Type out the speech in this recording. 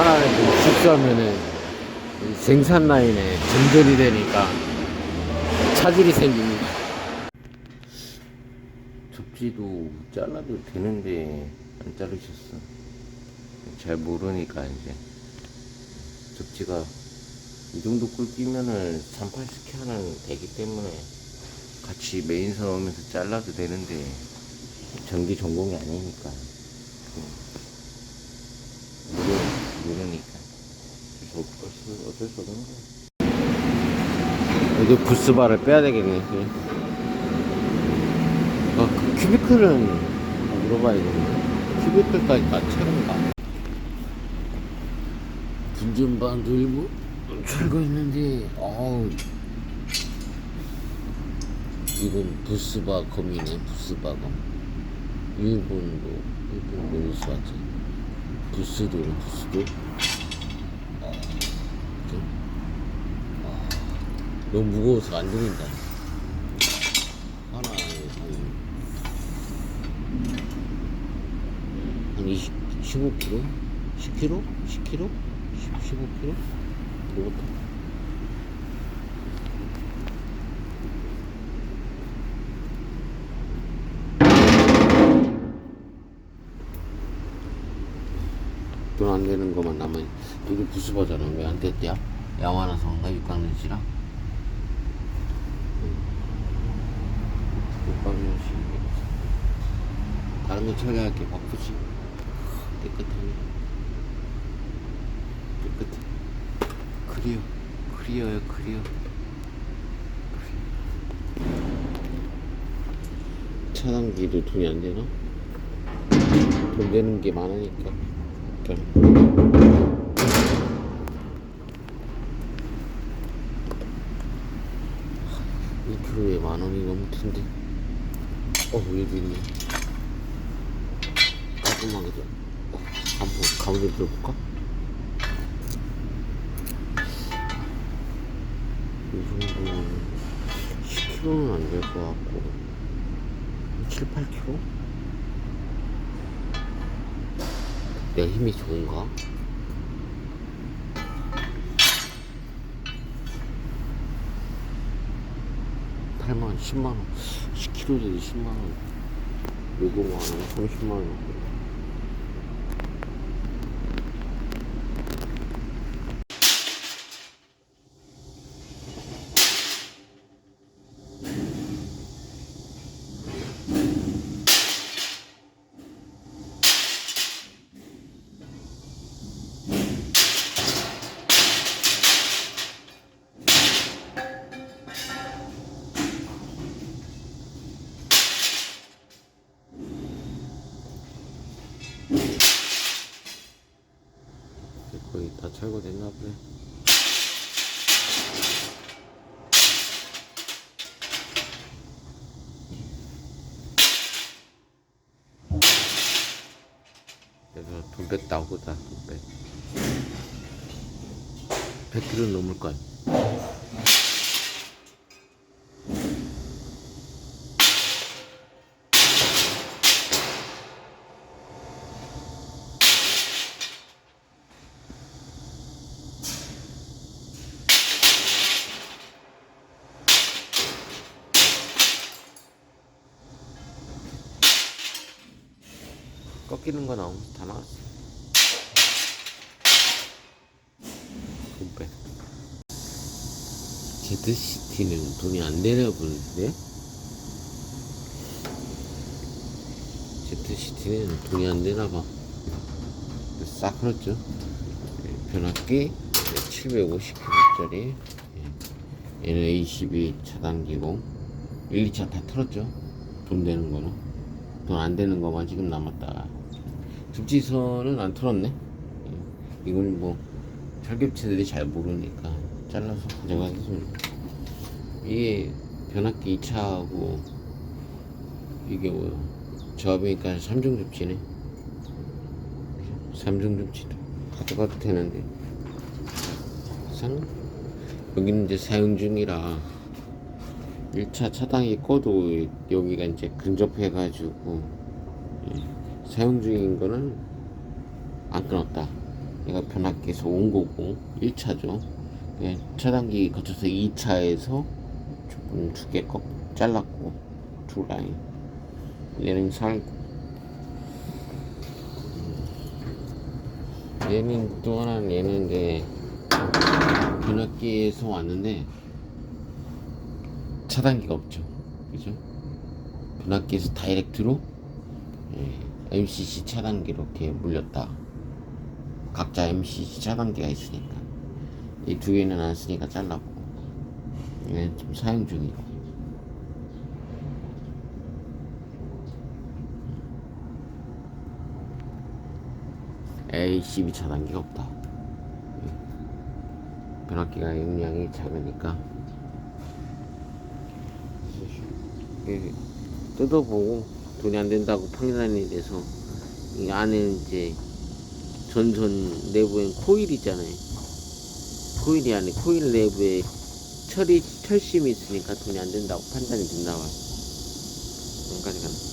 하나는 좀 실수하면은 이 생산 라인에 전전이 되니까 차질이 생깁니다. 접지도 잘라도 되는데 안 자르셨어. 잘 모르니까 이제 접지가 이 정도 굵기면은 38스캔은 되기 때문에 같이 메인선 오면서 잘라도 되는데 전기 전공이 아니니까 모르니까. 어쩔 수, 어쩔 수 없는 거야. 여기 부스바를 빼야 되겠네. 아, 그 큐비클은 물어봐야겠네 큐비클까지 맞춰는가 분전반 들고 철거했는데 어우. 이건 부스바 검이네 부스바 검. 일본도 일본 노스바지 부스도 부스도 어, 좀, 아, 너무 무거워서 안 들린다 하나에 한, 한 20, 15kg? 10kg? 10kg? 10, 15kg? 그것도 돈안 되는 것만 남아 여기 부수버잖아 왜안 됐냐? 야마나성가 육강는시랑? 육강는시 다른 거 처리할게 바쁘지. 깨끗하네. 깨끗해. 크리어 크리어요 크리어 차단기도 돈이 안 되나? 돈 되는 게 많으니까 일단 1kg에 만 원이 넘을 텐데 어 여기 있네 깔끔하게 좀 어, 한번 가운데 들어볼까? 이 정도면 10kg는 안 될 것 같고 7, 8kg? 내 힘이 좋은가? 팔만 10만원. 10kg짜리 10만원. 요거만 30만원 다 철거됐나 보네 그래서 돈 뺐다 보다 돈 뺐. 100kg 넘을 거 꺾이는 거 나오면 다 나왔어. 제드시티는 돈이 안 되나 보는데? 제드시티는 돈이 안 되나 봐. 싹 흘렀죠. 예, 변압기 750kg짜리 NA12 차단기공 1, 2차 다 털었죠. 돈 되는 거는. 돈 안 되는 거만 지금 남았다. 접지선은 안 털었네. 예. 이건 뭐 철ገብ체들이 잘 모르니까 잘라서 가져가겠습니다. 이게 변압기 2차하고 이게 뭐 조합이니까 3중 접지네. 3중 접지도 가져가도 되는데 상 여기는 이제 사용 중이라 1차 차단기 꺼도 여기가 이제 근접해가지고 예, 사용 중인 거는 안 끊었다. 얘가 변압기에서 온 거고 1차죠. 예, 차단기 거쳐서 2차에서 조금 두개 꺾 잘랐고 두 라인. 얘는 살고 얘는 또 하나는 얘는 이제 변압기에서 왔는데 차단기가 없죠. 그죠? 변압기에서 다이렉트로 예, MCC 차단기로 이렇게 물렸다. 각자 MCC 차단기가 있으니까 이 두 개는 안 쓰니까 잘랐고 얘는 좀 사용 중이고 ACB 차단기가 없다. 예. 변압기가 용량이 작으니까 이게 뜯어보고 돈이 안 된다고 판단이 돼서 이 안에 이제 전선 내부엔 코일 있잖아요. 코일이 안에 코일 내부에 철이 철심이 있으니까 돈이 안 된다고 판단이 봐요. 여기까지 가네.